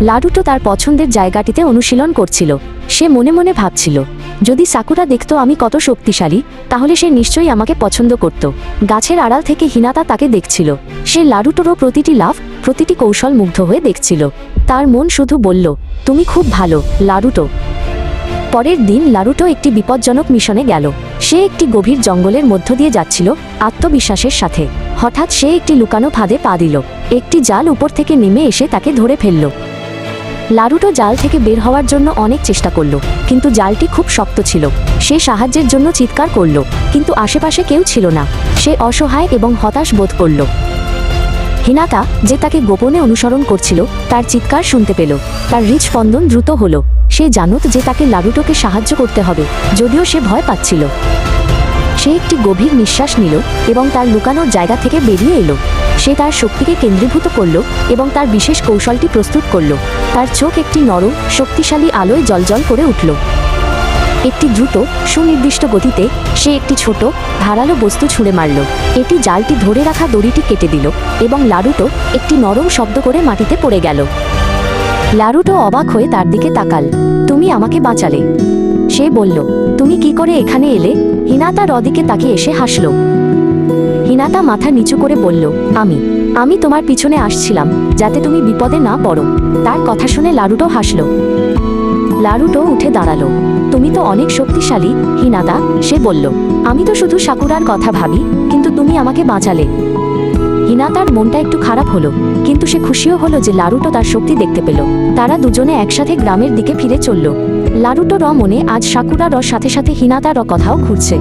লাডুটো তার পছন্দের জায়গাটিতে অনুশীলন করছিল। সে মনে মনে ভাবছিল, যদি সাকুরা দেখতো আমি কত শক্তিশালী, তাহলে সে নিশ্চয়ই আমাকে পছন্দ করত। গাছের আড়াল থেকে হিনাতা তাকে দেখছিল। সে লাডুটোরও প্রতিটি লাভ প্রতিটি কৌশল মুগ্ধ হয়ে দেখছিল। তার মন শুধু বলল, তুমি খুব ভালো, লাডুটো। পরের দিন লারুটো একটি বিপজ্জনক মিশনে গেল। সে একটি গভীর জঙ্গলের মধ্য দিয়ে যাচ্ছিল আত্মবিশ্বাসের সাথে। হঠাৎ সে একটি লুকানো ফাঁদে পা দিল। একটি জাল উপর থেকে নেমে এসে তাকে ধরে ফেলল। লারুটো জাল থেকে বের হওয়ার জন্য অনেক চেষ্টা করল, কিন্তু জালটি খুব শক্ত ছিল। সে সাহায্যের জন্য চিৎকার করল, কিন্তু আশেপাশে কেউ ছিল না। সে অসহায় এবং হতাশ বোধ করল। হিনাতা, যে তাকে গোপনে অনুসরণ করছিল, তার চিৎকার শুনতে পেল। তার হৃদস্পন্দন দ্রুত হলো। সে জানত যে তাকে লাডুটোকে সাহায্য করতে হবে, যদিও সে ভয় পাচ্ছিল। সে একটি গভীর নিঃশ্বাস নিল এবং তার লুকানোর জায়গা থেকে বেরিয়ে এলো। সে তার শক্তিকে কেন্দ্রীভূত করল এবং তার বিশেষ কৌশলটি প্রস্তুত করল। তার চোখ একটি নরম, শক্তিশালী আলোয় জলজল করে উঠল। একটি দ্রুত, সুনির্দিষ্ট গতিতে সে একটি ছোট, ধারালো বস্তু ছুঁড়ে মারল। এটি জালটি ধরে রাখা দড়িটি কেটে দিল এবং লাডুটো একটি নরম শব্দ করে মাটিতে পড়ে গেল। লাড়ুটো অবাক হয়ে তার দিকে তাকাল। তুমি আমাকে বাঁচালে। সে বলল, তুমি কি করে এখানে এলে? হিনাতা রদিকে তাকিয়ে এসে হাসল। হিনাতা মাথা নিচু করে বলল, আমি আমি তোমার পিছনে আসছিলাম, যাতে তুমি বিপদে না পড়ো। তার কথা শুনে লারুটো হাসল। লারুটো উঠে দাঁড়াল। তুমি তো অনেক শক্তিশালী হিনাতা সে বলল। আমি তো শুধু সাকুরার কথা ভাবি, কিন্তু তুমি আমাকে বাঁচালে। হিনাতার মনটা একটু খারাপ হলো, কিন্তু সে খুশিও হলো যে লারুটো তার শক্তি দেখতে পেল। তারা দুজনে একসাথে গ্রামের দিকে ফিরে চলল। লারুটো র মনে আজ সাকুরা র সাথে সাথে হিনাতা র কথাও ঘুরছে।